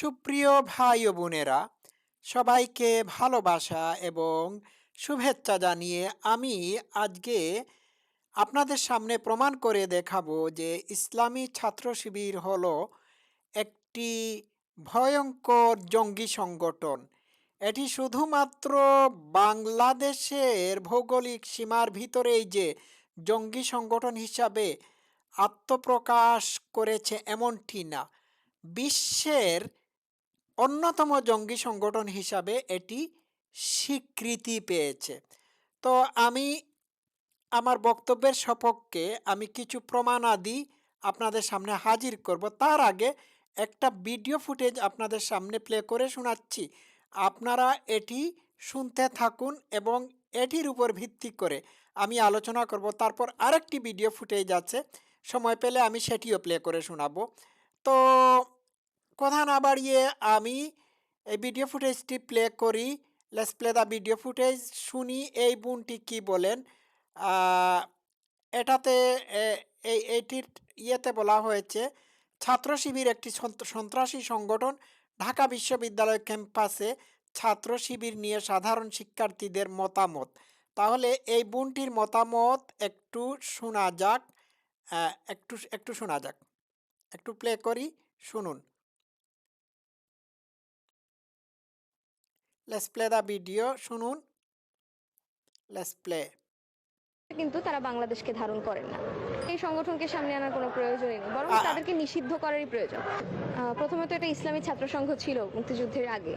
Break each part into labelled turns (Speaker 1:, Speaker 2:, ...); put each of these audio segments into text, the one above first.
Speaker 1: সুপ্রিয় ভাই ও বোনেরা, সবাইকে ভালোবাসা এবং শুভেচ্ছা জানিয়ে আমি আজকে আপনাদের সামনে প্রমাণ করে দেখাবো যে ইসলামী ছাত্র শিবির হল একটি ভয়ঙ্কর জঙ্গি সংগঠন। এটি শুধুমাত্র বাংলাদেশের ভৌগোলিক সীমার ভিতরেই যে জঙ্গি সংগঠন হিসাবে আত্মপ্রকাশ করেছে এমনটি না। বিশ্বের অন্যতম জঙ্গি সংগঠন হিসাবে এটি স্বীকৃতি পেয়েছে। তো আমি আমার বক্তব্যের সপক্ষে আমি কিছু প্রমাণাদি আপনাদের সামনে হাজির করব। তার আগে একটা ভিডিও ফুটেজ আপনাদের সামনে প্লে করে শোনাচ্ছি। আপনারা এটি শুনতে থাকুন এবং এটির উপর ভিত্তি করে আমি আলোচনা করব। তারপর আরেকটি ভিডিও ফুটেজ আছে। সময় পেলে আমি সেটিও প্লে করে শোনাবো। তো কথা না বাড়িয়ে আমি এই ভিডিও ফুটেজটি প্লে করি। Let's play the video footage শুনি এই বোনটি কি বলেন। এটাতে এই, এইটির ইয়েতে বলা হয়েছে, ছাত্র শিবির একটি সন্ত্রাসী সংগঠন ঢাকা বিশ্ববিদ্যালয় ক্যাম্পাসে ছাত্র শিবির নিয়ে সাধারণ শিক্ষার্থীদের মতামত। তাহলে এই বোনটির মতামত একটু শোনা যাক। একটু একটু শোনা যাক। একটু প্লে করি, শুনুন। লেটস প্লে দ্য ভিডিও শুনুন। লেটস প্লে
Speaker 2: কিন্তু তারা বাংলাদেশকে ধারণ করেন না। এই সংগঠনকে সামনে আনার কোনো প্রয়োজনই নেই বরং তাদেরকে নিষিদ্ধ করারই প্রয়োজন। প্রথমত এটা ইসলামী ছাত্র সংঘ ছিল মুক্তিযুদ্ধের আগে।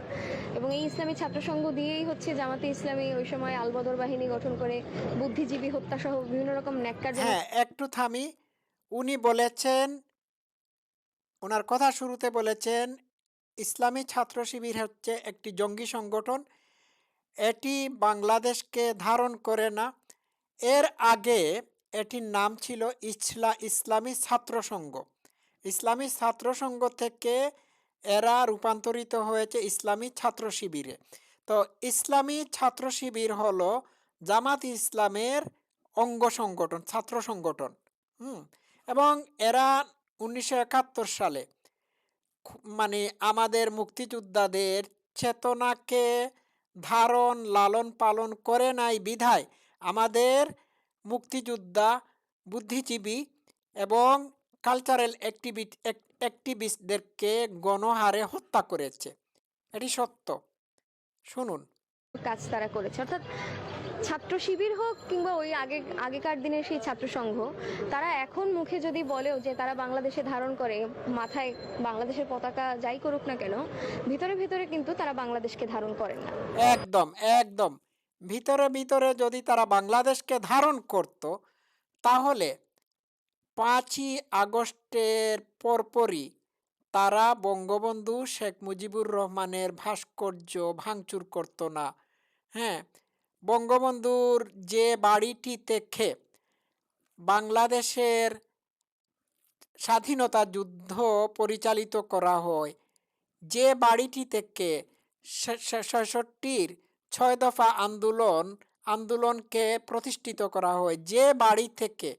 Speaker 2: এবং এই ইসলামী ছাত্র সংঘ দিয়েই হচ্ছে জামাতে ইসলামী ওই সময় আলবদর বাহিনী গঠন করে বুদ্ধিজীবী হত্যা সহ বিভিন্ন রকম ন্যাক্কার
Speaker 1: হ্যাঁ একটু থামি। উনি বলেছেন ওনার কথা শুরুতে বলেছেন ইসলামী ছাত্র শিবির হচ্ছে একটি জঙ্গি সংগঠন। এটি বাংলাদেশকে ধারণ করে না। এর আগে এটির নাম ছিল ইসলা ইসলামী ছাত্র সংঘ। ইসলামী ছাত্র সংঘ থেকে এরা রূপান্তরিত হয়েছে ইসলামী ছাত্র শিবিরে। তো ইসলামী ছাত্র শিবির হলো জামাত ইসলামের অঙ্গ সংগঠন, ছাত্র সংগঠন। হুম, এবং এরা উনিশশো একাত্তর সালে মানে আমাদের মুক্তিযোদ্ধাদের চেতনাকে ধারণ, লালন পালন করে নাই বিধায় আমাদের মুক্তিযোদ্ধা, বুদ্ধিজীবী এবং কালচারাল অ্যাক্টিভিট অ্যাক্টিভিস্টদেরকে গণহারে হত্যা করেছে। এটি সত্য। শুনুন।
Speaker 2: কাজ তারা করেছে। অর্থাৎ ছাত্র শিবির হোক কিংবা ওই আগে, আগেকার দিনের সেই ছাত্র সংঘ, তারা এখন মুখে যদি বলেও যে তারা বাংলাদেশে ধারণ করে, মাথায় বাংলাদেশের পতাকা যাই করুক না কেন, ভিতরে ভিতরে কিন্তু তারা বাংলাদেশকে ধারণ করেন না।
Speaker 1: একদম একদম। ভিতরে ভিতরে যদি তারা বাংলাদেশকে ধারণ করত, তাহলে পাঁচই আগস্টের পরপরই তারা বঙ্গবন্ধু শেখ মুজিবুর রহমানের ভাস্কর্য ভাঙচুর করত না। হ্যাঁ বঙ্গবন্ধুর যে বাড়িটি থেকে বাংলাদেশের স্বাধীনতা যুদ্ধ পরিচালিত করা হয়, যে বাড়িটি থেকে ছয়ষট্টির ছয় দফা আন্দোলন, আন্দোলনকে প্রতিষ্ঠিত করা হয়, যে বাড়ি থেকে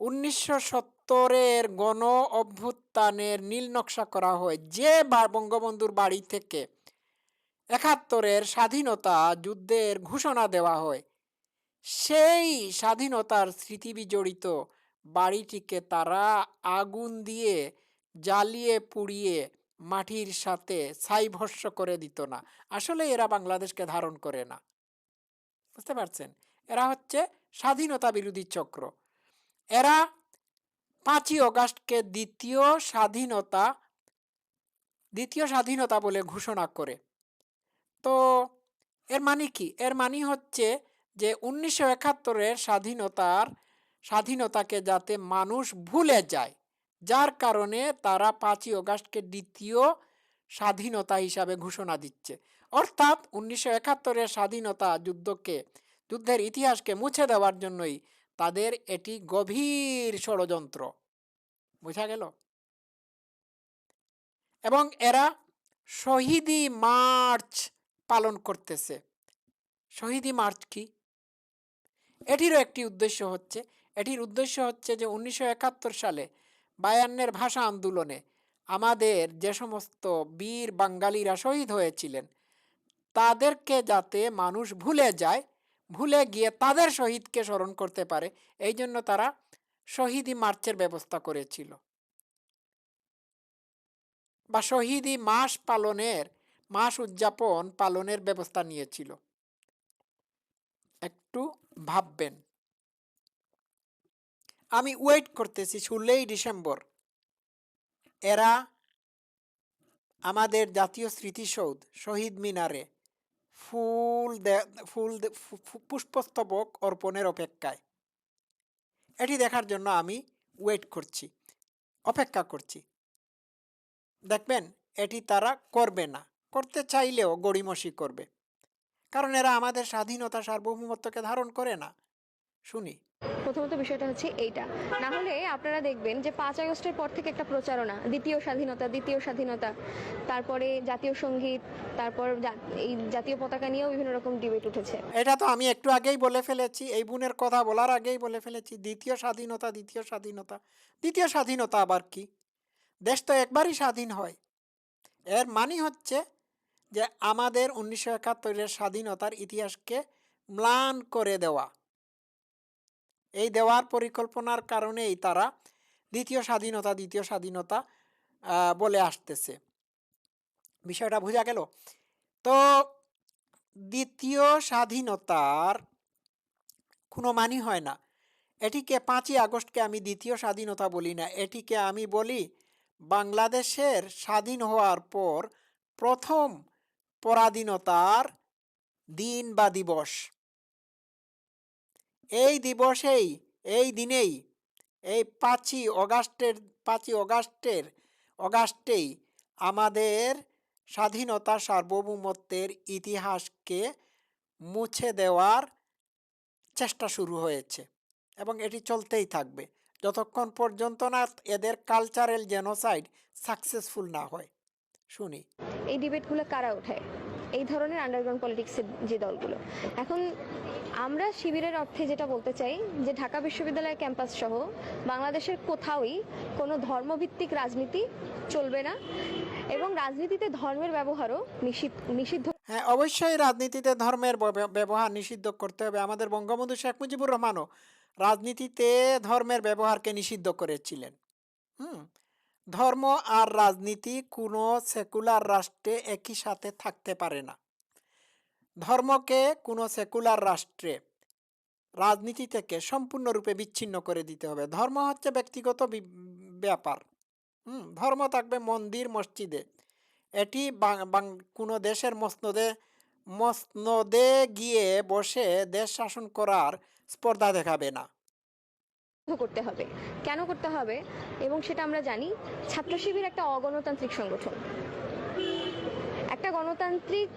Speaker 1: উনিশশো সত্তরের গণ অভ্যুত্থানের নীল নকশা করা হয়, যে বঙ্গবন্ধুর বাড়ি থেকে একাত্তরের স্বাধীনতা যুদ্ধের ঘোষণা দেওয়া হয়। সেই স্বাধীনতার স্মৃতি বিজড়িত বাড়িটিকে তারা আগুন দিয়ে জ্বালিয়ে পুড়িয়ে মাটির সাথে ছাই ভস্য করে দিত না। আসলে এরা বাংলাদেশকে ধারণ করে না। বুঝতে পারছেন? এরা হচ্ছে স্বাধীনতা বিরোধী চক্র। এরা পাঁচই অগাস্টকে দ্বিতীয় স্বাধীনতা দ্বিতীয় স্বাধীনতা বলে ঘোষণা করে। তো এর মানে কি? এর মানে হচ্ছে যে উনিশশো একাত্তরের স্বাধীনতার, স্বাধীনতাকে যাতে মানুষ ভুলে যায়, যার কারণে তারা পাঁচই অগাস্টকে দ্বিতীয় স্বাধীনতা হিসাবে ঘোষণা দিচ্ছে। অর্থাৎ উনিশশো একাত্তরের স্বাধীনতা যুদ্ধকে, যুদ্ধের ইতিহাসকে মুছে দেওয়ার জন্যই তাদের এটি গভীর ষড়যন্ত্র। বোঝা গেল? এবং এরা শহীদি মার্চ পালন করতেছে। শহীদি মার্চ কি? এটিরও একটি উদ্দেশ্য হচ্ছে, এটির উদ্দেশ্য হচ্ছে যে উনিশশো একাত্তর সালে বায়ান্নের ভাষা আন্দোলনে আমাদের যে সমস্ত বীর বাঙালিরা শহীদ হয়েছিলেন, তাদেরকে যাতে মানুষ ভুলে যায়, ভুলে গিয়ে তাদের শহীদকে স্মরণ করতে পারে, এই জন্য তারা শহীদি মার্চের ব্যবস্থা করেছিল। বা শহীদি মাস পালনের মাস উদযাপন পালনের ব্যবস্থা নিয়েছিল। একটু ভাববেন। আমি ওয়েট করতেছি ষোলোই ডিসেম্বর। এরা আমাদের জাতীয় স্মৃতিসৌধ শহীদ মিনারে ফুল ফুল পুষ্পস্তবক অর্পণের অপেক্ষায়। এটি দেখার জন্য আমি ওয়েট করছি, অপেক্ষা করছি। দেখবেন, এটি তারা করবে না। করতে চাইলেও গড়িমসি করবে। কারণ এরা আমাদের স্বাধীনতা সার্বভৌমত্বকে ধারণ করে না। শুনি।
Speaker 2: প্রথমত বিষয়টা হচ্ছে এইটা। না হলে আপনারা দেখবেন যে পাঁচ আগস্টের পর থেকে একটা প্রচারণা দ্বিতীয় স্বাধীনতা দ্বিতীয় স্বাধীনতা তারপরে জাতীয় সংগীত তারপর এই জাতীয় পতাকা নিয়েও বিভিন্ন রকম ডিবেট উঠেছে।
Speaker 1: এটা তো আমি একটু আগেই বলে ফেলেছি এই বোনের কথা বলার আগেই বলে ফেলেছি দ্বিতীয় স্বাধীনতা দ্বিতীয় স্বাধীনতা। দ্বিতীয় স্বাধীনতা আবার কি? দেশ তো একবারই স্বাধীন হয়। এর মানে হচ্ছে যে আমাদের উনিশশো একাত্তরের স্বাধীনতার ইতিহাসকে ম্লান করে দেওয়া। এই দেওয়ার পরিকল্পনার কারণেই তারা দ্বিতীয় স্বাধীনতা দ্বিতীয় স্বাধীনতা বলে আসতেছে। বিষয়টা বোঝা গেল? তো দ্বিতীয় স্বাধীনতার কোনো মানি হয় না। এটিকে পাঁচই আগস্টকে আমি দ্বিতীয় স্বাধীনতা বলি না। এটিকে আমি বলি বাংলাদেশের স্বাধীন হওয়ার পর প্রথম পরাধীনতার দিন বা দিবস। এই দিবসেই, এই দিনেই, এই পাঁচই অগাস্টের পাঁচই অগাস্টের, অগাস্টেই আমাদের স্বাধীনতা সার্বভৌমত্বের ইতিহাসকে মুছে দেওয়ার চেষ্টা শুরু হয়েছে এবং এটি চলতেই থাকবে। যতক্ষণ পর্যন্ত না এদের কালচারাল জেনোসাইড সাকসেসফুল না হয়। শুনি।
Speaker 2: এই ডিবেটগুলো কারা ওঠায়? এই ধরনের আন্ডারগ্রাউন্ড পলিটিক্সের যে দলগুলো। এখন আমরা শিবিরের অর্থে যেটা বলতে চাই যে ঢাকা বিশ্ববিদ্যালয় ক্যাম্পাস সহ বাংলাদেশের কোথাওই কোনো ধর্মভিত্তিক রাজনীতি চলবে না এবং রাজনীতিতে ধর্মের ব্যবহারও নিষিদ্ধ নিষিদ্ধ।
Speaker 1: হ্যাঁ অবশ্যই রাজনীতিতে ধর্মের ব্যবহার নিষিদ্ধ করতে হবে। আমাদের বঙ্গবন্ধু শেখ মুজিবুর রহমানও রাজনীতিতে ধর্মের ব্যবহারকে নিষিদ্ধ করেছিলেন। হুম ধর্ম আর রাজনীতি কোনো সেকুলার রাষ্ট্রে একই সাথে থাকতে পারে না। ধর্মকে কোনো সেকুলার রাষ্ট্রে, রাজনীতি থেকে সম্পূর্ণরূপে বিচ্ছিন্ন করে দিতে হবে। ধর্ম হচ্ছে ব্যক্তিগত ব্যাপার। হুম, ধর্ম থাকবে মন্দির, মসজিদে। এটি কোনো দেশের মসনদে মসনদে গিয়ে বসে দেশ শাসন করার স্পর্ধা দেখাবে না।
Speaker 2: করতে হবে। কেন করতে হবে? এবং সেটা আমরা জানি ছাত্র শিবির একটা অগণতান্ত্রিক সংগঠন। একটা গণতান্ত্রিক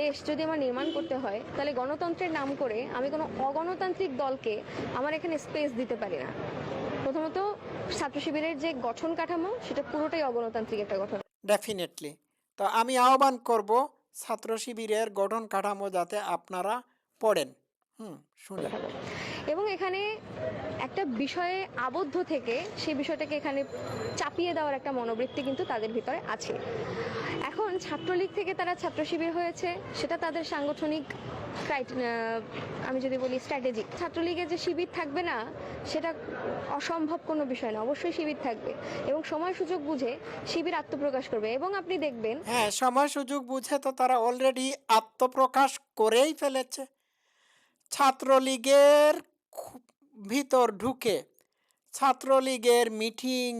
Speaker 2: দেশ যদি আমার নির্মাণ করতে হয় তাহলে গণতন্ত্রের নাম করে আমি কোনো অগণতান্ত্রিক দলকে আমার এখানে স্পেস দিতে পারি না। প্রথমত ছাত্র শিবিরের যে গঠন কাঠামো সেটা পুরোটাই অগণতান্ত্রিক একটা গঠন।
Speaker 1: ডেফিনেটলি তো আমি আহ্বান করব ছাত্র শিবিরের গঠন কাঠামো যাতে আপনারা পড়েন। হুম শুনি
Speaker 2: এবং এখানে একটা বিষয়ে আবদ্ধ থেকে সেই বিষয়টাকে এখানে চাপিয়ে দেওয়ার একটা মনোবৃত্তি কিন্তু তাদের ভিতরে আছে। এখন ছাত্রলীগ থেকে তারা ছাত্র শিবির হয়েছে, সেটা তাদের সাংগঠনিক আমি যদি বলি স্ট্র্যাটেজিক ছাত্রলীগের যে শিবির থাকবে না, সেটা অসম্ভব কোনো বিষয় না, অবশ্যই শিবির থাকবে। এবং সময় সুযোগ বুঝে শিবির আত্মপ্রকাশ করবে। এবং আপনি দেখবেন
Speaker 1: হ্যাঁ সময় সুযোগ বুঝে তো তারা অলরেডি আত্মপ্রকাশ করেই ফেলেছে। ছাত্রলীগের ভিতর ঢুকে ছাত্রলীগের মিটিং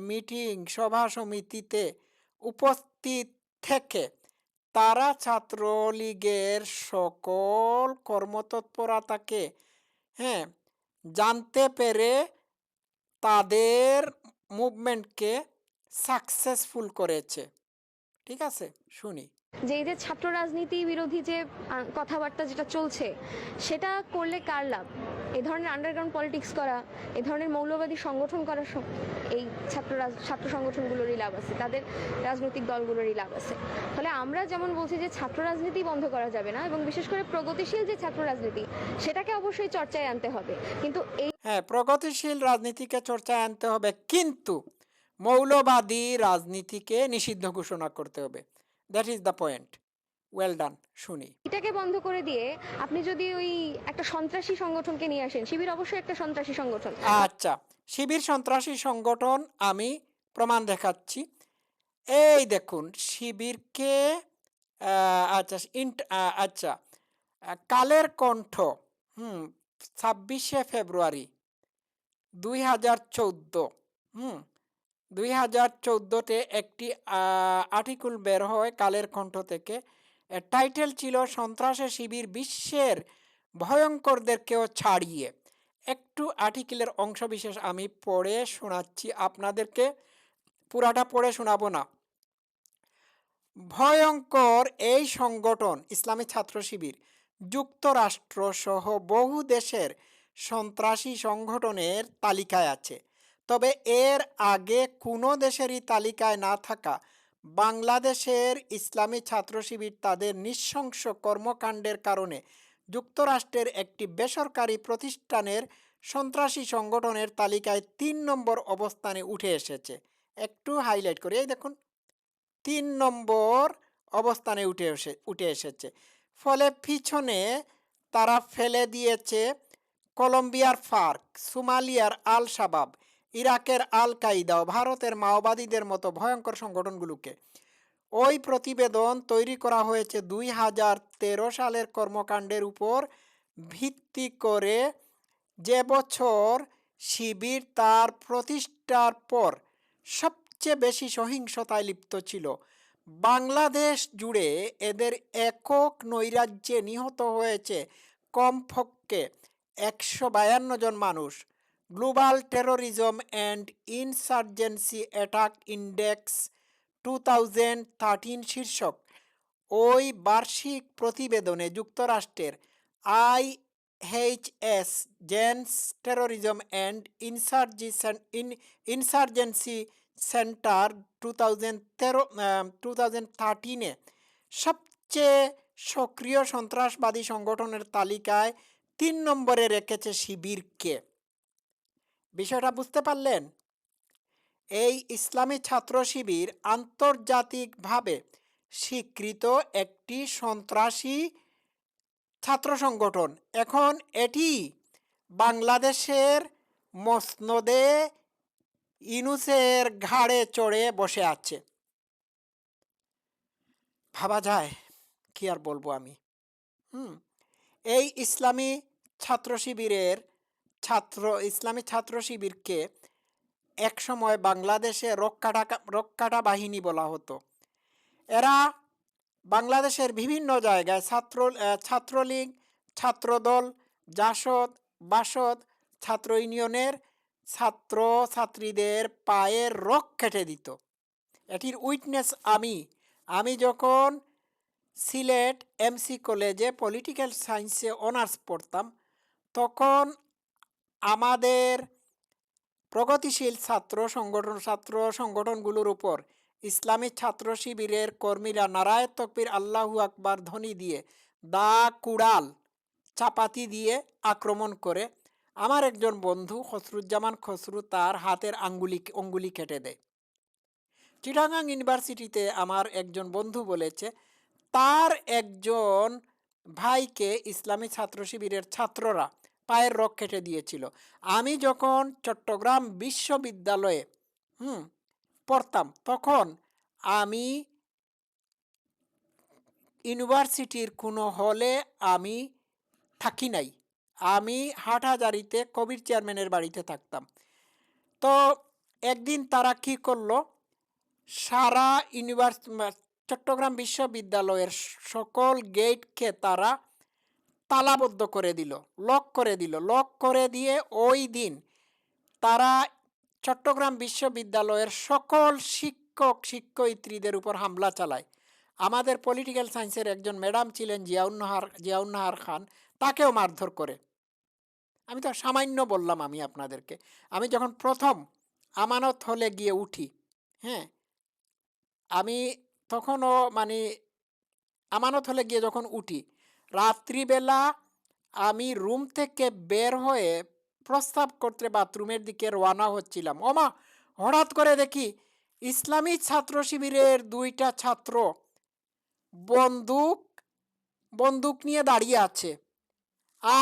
Speaker 1: মিটিং, সভা সমিতিতে উপস্থিত থেকে তারা ছাত্রলীগের সকল কর্মতৎপরতাকে হ্যাঁ জানতে পেরে তাদের মুভমেন্টকে সাকসেসফুল করেছে। ঠিক আছে? শুনি।
Speaker 2: যে এই যে ছাত্র রাজনীতি বিরোধী যে কথাবার্তা যেটা চলছে, সেটা করলে কার লাভ? এ ধরনের আন্ডারগ্রাউন্ড পলিটিক্স করা, এ ধরনের মৌলবাদী সংগঠন করা এই ছাত্র ছাত্র সংগঠনগুলোরই লাভ আছে, তাদের রাজনৈতিক দলগুলোরই লাভ আছে। ফলে আমরা যেমন বলছি যে ছাত্র রাজনীতি বন্ধ করা যাবে না, এবং বিশেষ করে প্রগতিশীল যে ছাত্র রাজনীতি, সেটাকে অবশ্যই চর্চায় আনতে হবে। কিন্তু এই
Speaker 1: হ্যাঁ প্রগতিশীল রাজনীতিকে চর্চায় আনতে হবে, কিন্তু মৌলবাদী রাজনীতিকে নিষিদ্ধ ঘোষণা করতে হবে। That is the point well done শুনি
Speaker 2: এটাকে বন্ধ করে দিয়ে আপনি যদি ওই একটা সন্ত্রাসী সংগঠনকে নিয়ে আসেন শিবির অবশ্যই একটা সন্ত্রাসী সংগঠন
Speaker 1: আচ্ছা শিবির সন্ত্রাসী সংগঠন আমি প্রমাণ দেখাচ্ছি। এই দেখুন শিবিরকে আচ্ছা ইন্ট- আচ্ছা কালের কণ্ঠ হুম ছাব্বিশে ফেব্রুয়ারি দুই হাজার চৌদ্দো হুম দুই হাজার চৌদ্দোতে একটি আর্টিকেল বের হয় কালের কণ্ঠ থেকে। টাইটেল ছিল সন্ত্রাসের শিবির বিশ্বের ভয়ঙ্করদেরকেও ছাড়িয়ে। একটু আর্টিকেলের অংশবিশেষ আমি পড়ে শোনাচ্ছি আপনাদেরকে। পুরাটা পড়ে শোনাবো না। ভয়ঙ্কর এই সংগঠন, ইসলামী ছাত্র শিবির, যুক্তরাষ্ট্র সহ বহু দেশের সন্ত্রাসী সংগঠনের তালিকায় আছে। তবে এর আগে কোনো দেশেরই তালিকায় না থাকা বাংলাদেশের ইসলামী ছাত্র শিবির তাদের নৃশংস কর্মকাণ্ডের কারণে যুক্তরাষ্ট্রের একটি বেসরকারি প্রতিষ্ঠানের সন্ত্রাসী সংগঠনের তালিকায় তিন নম্বর অবস্থানে উঠে এসেছে। একটু হাইলাইট করি, এই দেখুন। তিন নম্বর অবস্থানে উঠে এসে, উঠে এসেছে। ফলে পিছনে তারা ফেলে দিয়েছে কলম্বিয়ার ফার্ক, সোমালিয়ার আল শাবাব ইরাকের আল কায়দা ও ভারতের মাওবাদীদের মতো ভয়ঙ্কর সংগঠনগুলোকে। ওই প্রতিবেদন তৈরি করা হয়েছে দুই হাজার তেরো সালের কর্মকাণ্ডের উপর ভিত্তি করে। যে বছর শিবির তার প্রতিষ্ঠার পর সবচেয়ে বেশি সহিংসতায় লিপ্ত ছিল। বাংলাদেশ জুড়ে এদের একক নৈরাজ্যে নিহত হয়েছে কমপক্ষে একশো বায়ান্ন জন মানুষ। Global terrorism and insurgency attack index two শীর্ষক। ওই বার্ষিক প্রতিবেদনে যুক্তরাষ্ট্রের I HS Jane's terrorism and insurgency in, insurgency centre two thousand তেরো টু থাউজেন্ড থার্টিনে সবচেয়ে সক্রিয় সন্ত্রাসবাদী সংগঠনের তালিকায় তিন নম্বরে রেখেছে শিবিরকে। বিষয়টা বুঝতে পারলেন? এই ইসলামী ছাত্র শিবির আন্তর্জাতিকভাবে স্বীকৃত একটি সন্ত্রাসী ছাত্র সংগঠন। এখন এটি বাংলাদেশের মসনদে ইনুসের ঘাড়ে চড়ে বসে আছে। ভাবা যায়, কি আর বলব আমি। হুম, এই ইসলামী ছাত্র শিবিরের ছাত্র, ইসলামী ছাত্র শিবিরকে একসময় বাংলাদেশে রক্ষাটা রক্ষাটা বাহিনী বলা হতো। এরা বাংলাদেশের বিভিন্ন জায়গায় ছাত্র ছাত্রলীগ, ছাত্রদল, জাসদ, বাসদ, ছাত্র ইউনিয়নের ছাত্র ছাত্রীদের পায়ের রক কেটে দিত। এটির উইটনেস আমি আমি যখন সিলেট এমসি কলেজে পলিটিক্যাল সায়েন্সে অনার্স পড়তাম, তখন আমাদের প্রগতিশীল ছাত্র সংগঠন, ছাত্র সংগঠনগুলোর উপর ইসলামী ছাত্র শিবিরের কর্মীরা নারায় তকবির, আল্লাহু আকবার ধ্বনি দিয়ে দা কুড়াল চাপাতি দিয়ে আক্রমণ করে আমার একজন বন্ধু খসরুজ্জামান খসরু তার হাতের আঙ্গুলি, অঙ্গুলি কেটে দেয়। চিটাগাং ইউনিভার্সিটিতে আমার একজন বন্ধু বলেছে, তার একজন ভাইকে ইসলামী ছাত্র শিবিরের ছাত্ররা পায়ের রক কেটে দিয়েছিল। আমি যখন চট্টগ্রাম বিশ্ববিদ্যালয়ে, হুম, পড়তাম, তখন আমি ইউনিভার্সিটির কোনো হলে আমি থাকি নাই। আমি হাটহাজারিতে কবির চেয়ারম্যানের বাড়িতে থাকতাম। তো একদিন তারা কি করল, সারা ইউনিভার্স, চট্টগ্রাম বিশ্ববিদ্যালয়ের সকল গেটকে তারা তালাবদ্ধ করে দিল লক করে দিল। লক করে দিয়ে ওই দিন তারা চট্টগ্রাম বিশ্ববিদ্যালয়ের সকল শিক্ষক, শিক্ষয়িত্রীদের উপর হামলা চালায়। আমাদের পলিটিক্যাল সায়েন্সের একজন ম্যাডাম ছিলেন জিয়াউন্নাহার জিয়াউন্নাহার খান, তাকেও মারধর করে। আমি তো সামান্য বললাম আমি আপনাদেরকে। আমি যখন প্রথম আমানত হলে গিয়ে উঠি হ্যাঁ আমি তখনও মানে আমানত হলে গিয়ে যখন উঠি রাত্রিবেলা আমি রুম থেকে বের হয়ে প্রস্তাব করতে বাথরুমের দিকে রওনা হচ্ছিলাম। ওমা, হঠাৎ করে দেখি ইসলামী ছাত্র শিবিরের দুইটা ছাত্র বন্দুক বন্দুক নিয়ে দাঁড়িয়ে আছে।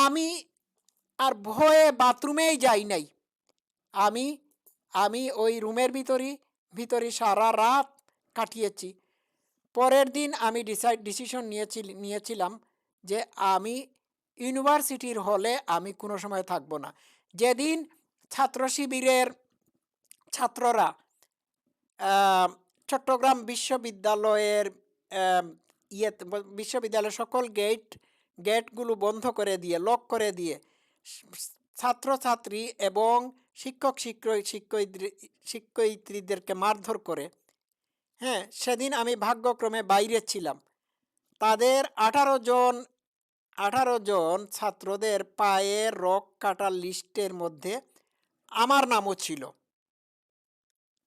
Speaker 1: আমি আর ভয়ে বাথরুমেই যাই নাই। আমি আমি ওই রুমের ভিতরই, ভিতরে সারা রাত কাটিয়েছি। পরের দিন আমি ডিসাইড ডিসিশন নিয়েছি, নিয়েছিলাম যে আমি ইউনিভার্সিটির হলে আমি কোনো সময় থাকব না। যেদিন ছাত্র শিবিরের ছাত্ররা চট্টগ্রাম বিশ্ববিদ্যালয়ের ইয়ে বিশ্ববিদ্যালয়ের সকল গেট, গেটগুলো বন্ধ করে দিয়ে, লক করে দিয়ে ছাত্রছাত্রী এবং শিক্ষক শিক্ষক শিক্ষয়িত্রী, শিক্ষয়িত্রীদেরকে মারধর করে হ্যাঁ সেদিন আমি ভাগ্যক্রমে বাইরে ছিলাম। তাদের আঠারো জন আঠারো জন ছাত্রদের পায়ের রক কাটার লিস্টের মধ্যে আমার নামও ছিল।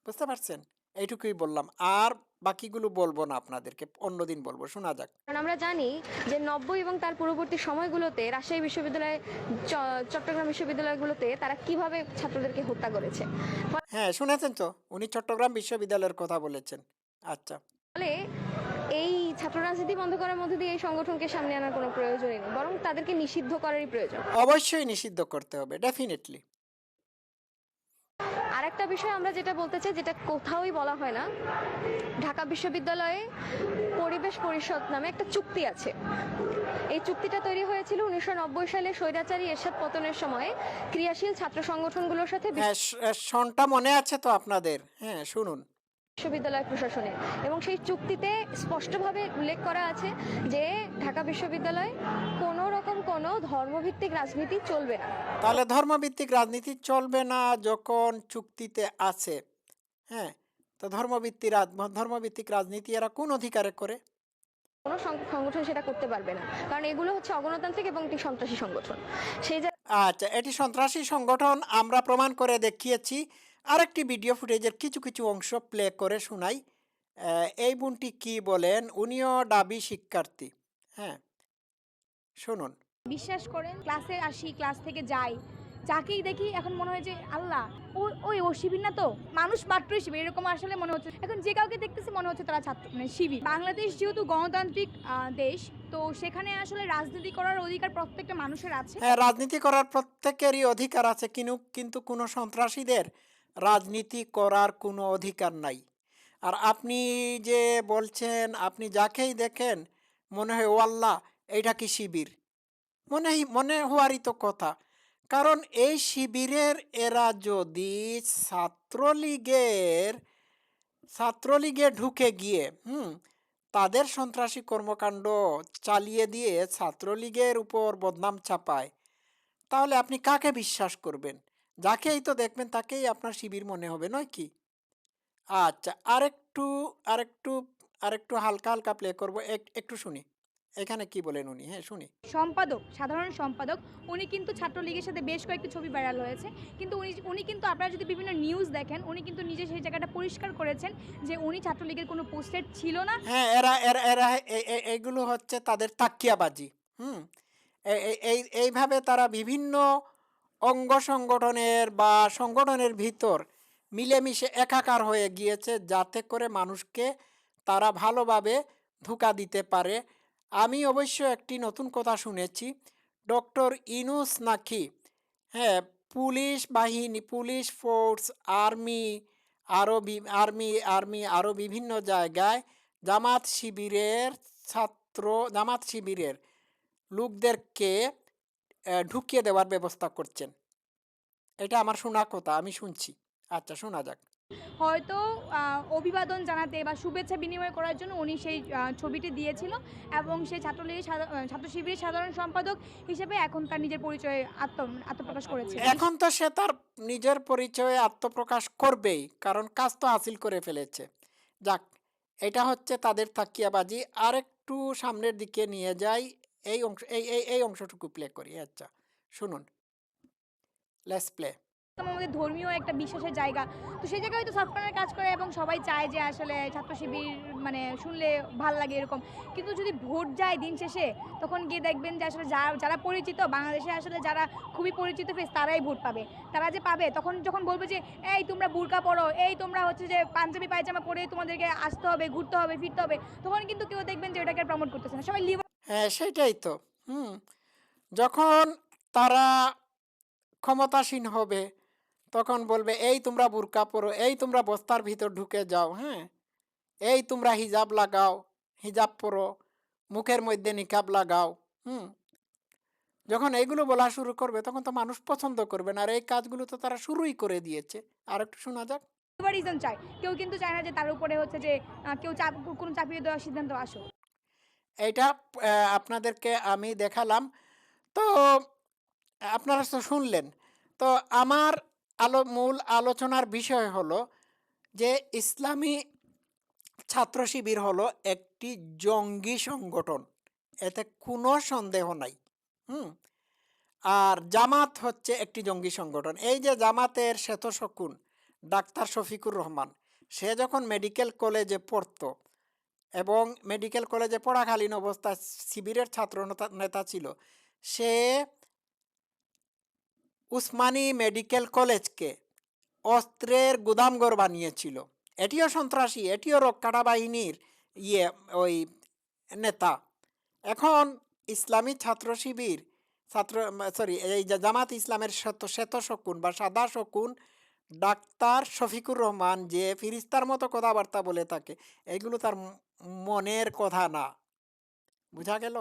Speaker 1: বুঝতে পারছেন? এইটুকুই বললাম। আর বাকিগুলো বলব না আপনাদেরকে অন্যদিন বলব। শোনা যাক।
Speaker 2: কারণ আমরা জানি যে নব্বই এবং তার পূর্ববর্তী সময়গুলোতে রাজশাহী বিশ্ববিদ্যালয় চট্টগ্রাম বিশ্ববিদ্যালয়গুলোতে তারা কীভাবে ছাত্রদেরকে হত্যা করেছে?
Speaker 1: হ্যাঁ শুনেছেন তো? উনি চট্টগ্রাম বিশ্ববিদ্যালয়ের কথা বলেছেন। আচ্ছা।
Speaker 2: ফলে ছাত্র রাজনীতি বন্ধ করার মধ্যে দিয়ে এই সংগঠনকে সামনে আনার কোনো প্রয়োজনই নেই বরং তাদেরকে নিষিদ্ধ করারই প্রয়োজন।
Speaker 1: অবশ্যই নিষিদ্ধ করতে হবে ডেফিনেটলি
Speaker 2: আরেকটা বিষয় আমরা যেটা বলতে চাই যেটা কোথাওই বলা হয় না ঢাকা বিশ্ববিদ্যালয়ে পরিবেশ পরিষদ নামে একটা চুক্তি আছে। এই চুক্তিটা তৈরি হয়েছিল উনিশশো নব্বই সালে স্বৈরাচারী এরশাদ পতনের সময়। ক্রিয়াশীল ছাত্র সংগঠনগুলোর সাথে
Speaker 1: হ্যাঁ সনটা মনে আছে তো আপনাদের? হ্যাঁ শুনুন।
Speaker 2: বিশ্ববিদ্যালয় প্রশাসনের এবং সেই চুক্তিতে স্পষ্টভাবে উল্লেখ করা আছে যে ঢাকা বিশ্ববিদ্যালয় কোনো রকম কোনো ধর্মভিত্তিক রাজনীতি চলবে না।
Speaker 1: তাহলে ধর্মভিত্তিক রাজনীতি চলবে না যখন চুক্তিতে আছে। হ্যাঁ তো ধর্মভিত্তি রাজ- ধর্মভিত্তিক রাজনীতি এরা কোন অধিকারে করে?
Speaker 2: কোনো সংগঠন সেটা করতে পারবে না। কারণ এগুলো হচ্ছে অগণতান্ত্রিক এবং একটি সন্ত্রাসী সংগঠন। সেই
Speaker 1: আচ্ছা এটি সন্ত্রাসী সংগঠন আমরা প্রমাণ করে দেখিয়েছি আরেকটি ভিডিও ফুটেজের কিছু কিছু অংশ প্লে করে শোনাই। এই বোনটি কি বলেন? উনিও ডাবি শিক্ষার্থী। হ্যাঁ শুনুন।
Speaker 3: বিশ্বাস করেন ক্লাসে আসি ক্লাস থেকে যাই। যাকেই দেখি এখন মনে হয় যে আল্লাহ ও ওই ও শিবির না তো? মানুষ মাত্রই শিবির এরকম আসলে মনে হচ্ছে। এখন যে কাউকে দেখতেছি মনে হচ্ছে তারা ছাত্র মানে শিবির। বাংলাদেশ যেহেতু গণতান্ত্রিক দেশ তো সেখানে আসলে রাজনীতি করার অধিকার প্রত্যেকটা মানুষের আছে।
Speaker 1: হ্যাঁ রাজনীতি করার প্রত্যেকেরই অধিকার আছে কিন্তু কিন্তু কোনো সন্ত্রাসীদের রাজনীতি করার কোনো অধিকার নাই। আর আপনি যে বলছেন, আপনি যাকেই দেখেন, মনে হয়, ও আল্লাহ, এইটা কি শিবির? মনে মনে হওয়ারই তো কথা। কারণ এই শিবিরের এরা যদি ছাত্রলীগের, ছাত্রলীগে ঢুকে গিয়ে, হুম, তাদের সন্ত্রাসী কর্মকাণ্ড চালিয়ে দিয়ে ছাত্রলীগের উপর বদনাম চাপায়, তাহলে আপনি কাকে বিশ্বাস করবেন? যাকেই তো দেখবেন তাকেই আপনার শিবির মনে হবে নয় কি? আচ্ছা আরেকটু আরেকটু আরেকটু হালকা হালকা প্লে করব। এক- একটু শুনি। এখানে কি বলেন উনি? হ্যাঁ শুনি।
Speaker 3: সম্পাদক সাধারণ সম্পাদক উনি কিন্তু ছাত্রলীগের সাথে বেশ কয়েকটি ছবি ভাইরাল হয়েছে। কিন্তু উনি উনি কিন্তু আপনারা যদি বিভিন্ন নিউজ দেখেন উনি কিন্তু নিজে সেই জায়গাটা পরিষ্কার করেছেন যে উনি ছাত্রলীগের কোনো পোস্টেড ছিল না।
Speaker 1: হ্যাঁ এরা এরা এরা এগুলো হচ্ছে তাদের তাকিয়াবাজি হুম? এই এইভাবে তারা বিভিন্ন অঙ্গ সংগঠনের বা সংগঠনের ভিতর মিলেমিশে একাকার হয়ে গিয়েছে যাতে করে মানুষকে তারা ভালোভাবে ধোঁকা দিতে পারে। আমি অবশ্য একটি নতুন কথা শুনেছি, ডক্টর ইনুস নাকি হ্যাঁ পুলিশ বাহিনী, পুলিশ ফোর্স, আর্মি আরও আর্মি আর্মি আরও বিভিন্ন জায়গায় জামাত শিবিরের ছাত্র, জামাত শিবিরের লোকদেরকে ঢুকিয়ে দেওয়ার ব্যবস্থা করছেন। এটা আমার শোনা কথা আমি শুনছি। আচ্ছা শোনা যাক।
Speaker 3: হয়তো অভিবাদন জানাতে বা শুভেচ্ছা বিনিময় করার জন্য উনি সেই ছবিটি দিয়েছিল এবং সেই ছাত্রলীগের ছাত্র শিবিরের সাধারণ সম্পাদক হিসেবে এখন তার নিজের পরিচয়ে আত্ম আত্মপ্রকাশ করেছে।
Speaker 1: এখন তো সে তার নিজের পরিচয়ে আত্মপ্রকাশ করবেই কারণ কাজ তো হাসিল করে ফেলেছে। যাক এটা হচ্ছে তাদের থাকিয়াবাজি আর একটু সামনের দিকে নিয়ে যাই এই অংশ, এই এই এই অংশটুকু প্লে করি আচ্ছা। শুনুন। লেস প্লে
Speaker 3: আমাদের ধর্মীয় একটা বিশ্বাসের জায়গা। তো সেই জায়গায় হয়তো সফট কাজ করে এবং সবাই চায় যে আসলে ছাত্র শিবির মানে শুনলে ভালো লাগে এরকম। কিন্তু যদি ভোট যায় দিন শেষে, তখন গিয়ে দেখবেন যে আসলে যারা যারা পরিচিত, বাংলাদেশে আসলে যারা খুবই পরিচিত ফেস তারাই ভোট পাবে। তারা যে পাবে, তখন যখন বলবে যে, এই তোমরা বুরকা পড়ো, এই তোমরা হচ্ছে যে পাঞ্জাবি পায়জামা পরে তোমাদেরকে আসতে হবে, ঘুরতে হবে, ফিরতে হবে, তখন কিন্তু কেউ দেখবেন যে ওটাকে প্রমোট করতেছে না। সবাই
Speaker 1: হ্যাঁ সেটাই তো। হুম, যখন তারা ক্ষমতাসীন হবে, তখন বলবে, এই তোমরা বুরকা পরো, এই তোমরা বস্তার ভিতর ঢুকে যাও হ্যাঁ? এই তোমরা হিজাব লাগাও, হিজাব পরো, মুখের মধ্যে নিকাব লাগাও। হুম, যখন এইগুলো বলা শুরু করবে, তখন তো মানুষ পছন্দ করবে না, আর এই কাজগুলো তো তারা শুরুই করে দিয়েছে। আর একটু শোনা যাক।
Speaker 3: চায় কেউ কিন্তু চায় না যে তার উপরে হচ্ছে যে কেউ চাপ, কোনো চাপিয়ে দেওয়ার সিদ্ধান্ত আসুক।
Speaker 1: আহ, আপনাদেরকে আমি দেখালাম। তো আপনারা তো শুনলেন। তো আমার আলো মূল আলোচনার বিষয় হলো যে ইসলামী ছাত্র শিবির হলো একটি জঙ্গি সংগঠন। এতে কোনো সন্দেহ নাই হুম? আর জামাত হচ্ছে একটি জঙ্গি সংগঠন। এই যে জামাতের শ্বেত শকুন ডাক্তার শফিকুর রহমান সে যখন মেডিকেল কলেজে পড়তো এবং মেডিকেল কলেজে পড়াকালীন অবস্থায় শিবিরের ছাত্র নেতা- ছিল। সে উসমানী মেডিকেল কলেজকে অস্ত্রের গুদামঘর বানিয়েছিল। এটিও সন্ত্রাসী, এটিও রক্ষাটা বাহিনীর ইয়ে ওই নেতা। এখন ইসলামী ছাত্র শিবির, ছাত্র, সরি, এই জামাত ইসলামের শ্বেত শ্বেত শকুন বা সাদা শকুন ডাক্তার শফিকুর রহমান যে ফিরিস্তার মতো কথাবার্তা বলে থাকে, এগুলো তার মনের কথা না। বুঝা গেল?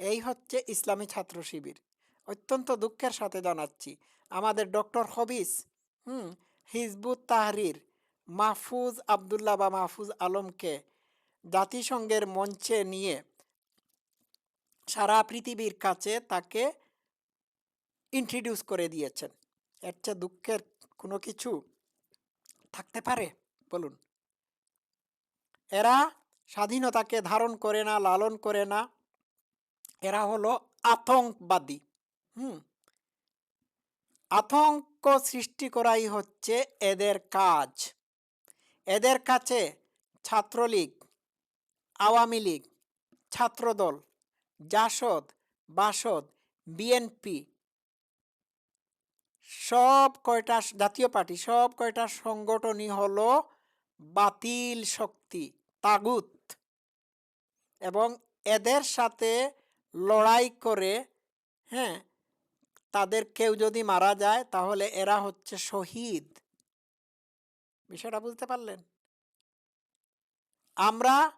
Speaker 1: এই হচ্ছে ইসলামী ছাত্র শিবির। অত্যন্ত দুঃখের সাথে জানাচ্ছি। আমাদের ডক্টর হবিস, হুম, হিজবুত তাহরির, মাহফুজ আবদুল্লাহ বা মাহফুজ আলমকে জাতিসংঘের মঞ্চে নিয়ে সারা পৃথিবীর কাছে তাকে ইন্ট্রোডিউস করে দিয়েছেন। এর চেয়ে দুঃখের কোনো কিছু থাকতে পারে? বলুন। এরা স্বাধীনতাকে ধারণ করে না, লালন করে না। এরা হলো আতঙ্কবাদী। হুম। আতঙ্ক সৃষ্টি করাই হচ্ছে এদের কাজ। এদের কাছে ছাত্রলীগ, আওয়ামী লীগ, ছাত্রদল, জাসদ, বাসদ, বিএনপি সব কয়টা জাতীয় পার্টি, সব কয়টা সংগঠনই হলো বাতিল শক্তি, তাগুত। এবং এদের সাথে লড়াই করে হ্যাঁ তাদের কেউ যদি মারা যায়, তাহলে এরা হচ্ছে শহীদ। বিষয়টা বুঝতে পারলেন? আমরা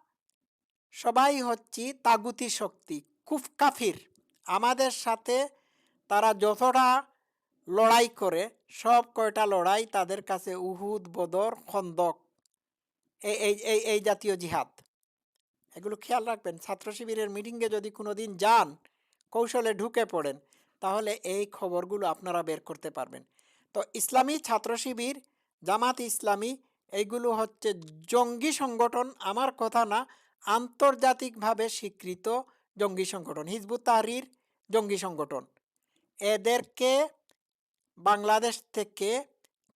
Speaker 1: সবাই হচ্ছি তাগুতি শক্তি খুব কাফির। আমাদের সাথে তারা যতটা লড়াই করে, সব কয়টা লড়াই তাদের কাছে উহুদ, বদর, খন্দক, এই এই এই জাতীয় জিহাদ। এগুলো খেয়াল রাখবেন, ছাত্র শিবিরের মিটিংয়ে যদি কোনো দিন যান, কৌশলে ঢুকে পড়েন, তাহলে এই খবরগুলো আপনারা বের করতে পারবেন। তো ইসলামী ছাত্র শিবির, জামাত ইসলামী এইগুলো হচ্ছে জঙ্গি সংগঠন, আমার কথা না, আন্তর্জাতিকভাবে স্বীকৃত জঙ্গি সংগঠন, হিজবুত তাহরির জঙ্গি সংগঠন। এদেরকে বাংলাদেশ থেকে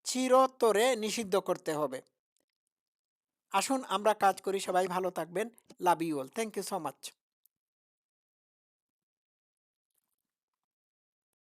Speaker 1: চিরতরে নিষিদ্ধ করতে হবে। আসুন আমরা কাজ করি, সবাই ভালো থাকবেন। Love you all thank you so much